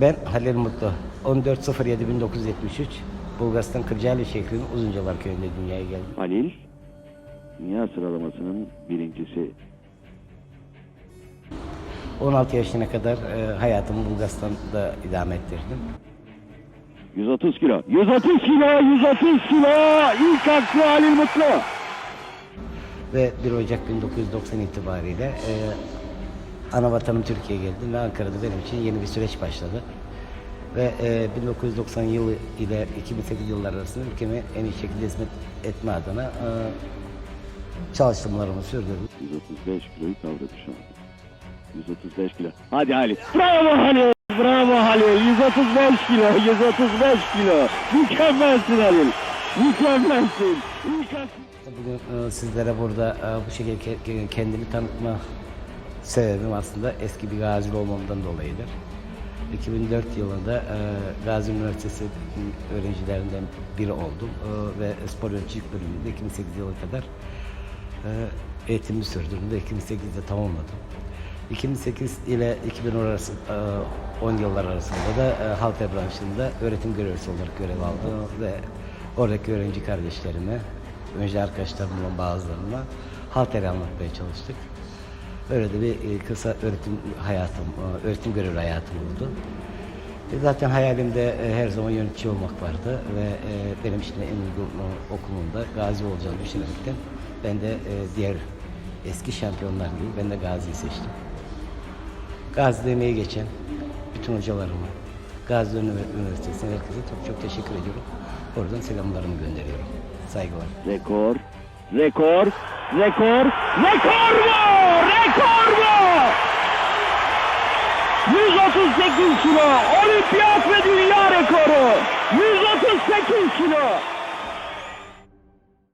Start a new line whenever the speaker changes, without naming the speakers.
Ben Halil Mutlu. 14.07.1973 Bulgaristan Kırcaali şehrinin Uzuncalar köyünde dünyaya geldim.
Halil, dünya sıralamasının birincisi.
16 yaşına kadar e, hayatımı Bulgaristan'da idame ettirdim.
130 kilo. 130 kilo, 130 kilo. İlk hakkı Halil Mutlu.
Ve 1 Ocak 1990 itibariyle e, ana vatanım Türkiye'ye geldim ve Ankara'da benim için yeni bir süreç başladı. Ve e, 1990 yılı ile 2008 yılları arasında ülkeme en iyi şekilde hizmet etme adına e, çalışmalarımı sürdürdüm.
135 kiloyu an. 135 kilo. Hadi Halil. Bravo Halil. Bravo Halil. 135 kilo. 135 kilo. Mükemmelsin Halil. Mükemmelsin. Hakkı.
Bugün e, sizlere burada e, bu şekilde ke- kendimi tanıtma sebebim aslında eski bir gazi olmamdan dolayıdır. 2004 yılında e, Gazi Üniversitesi öğrencilerinden biri oldum E, ve spor yöneticilik bölümünde 2008 yıla kadar e, eğitimimi sürdürdüm ve 2008'de tamamladım. 2008 ile 2010 arası, e, 10 yıllar arasında da e, halter branşında öğretim görevlisi olarak görev aldım ve oradaki öğrenci kardeşlerime, öğrenci arkadaşlarımla bazılarına halter anlatmaya çalıştık. Öyle de bir e, kısa öğretim hayatım, e, öğretim görevi hayatım oldu. E, Zaten hayalimde her zaman yönetici olmak vardı ve benim için en uygun okulumda gazi olacağını düşünerekten ben de diğer eski şampiyonlar gibi ben de Gazi'yi seçtim. Gazi'de emeği geçen bütün hocalarıma, Gazi Ünivers- Üniversitesi'ne herkese çok çok teşekkür ediyorum. Oradan selamlarımı gönderiyorum. Saygılar.
Rekor. Rekor. Rekor. Rekor mu? Rekor mu? 138 kilo. Olimpiyat ve dünya rekoru. 138 kilo.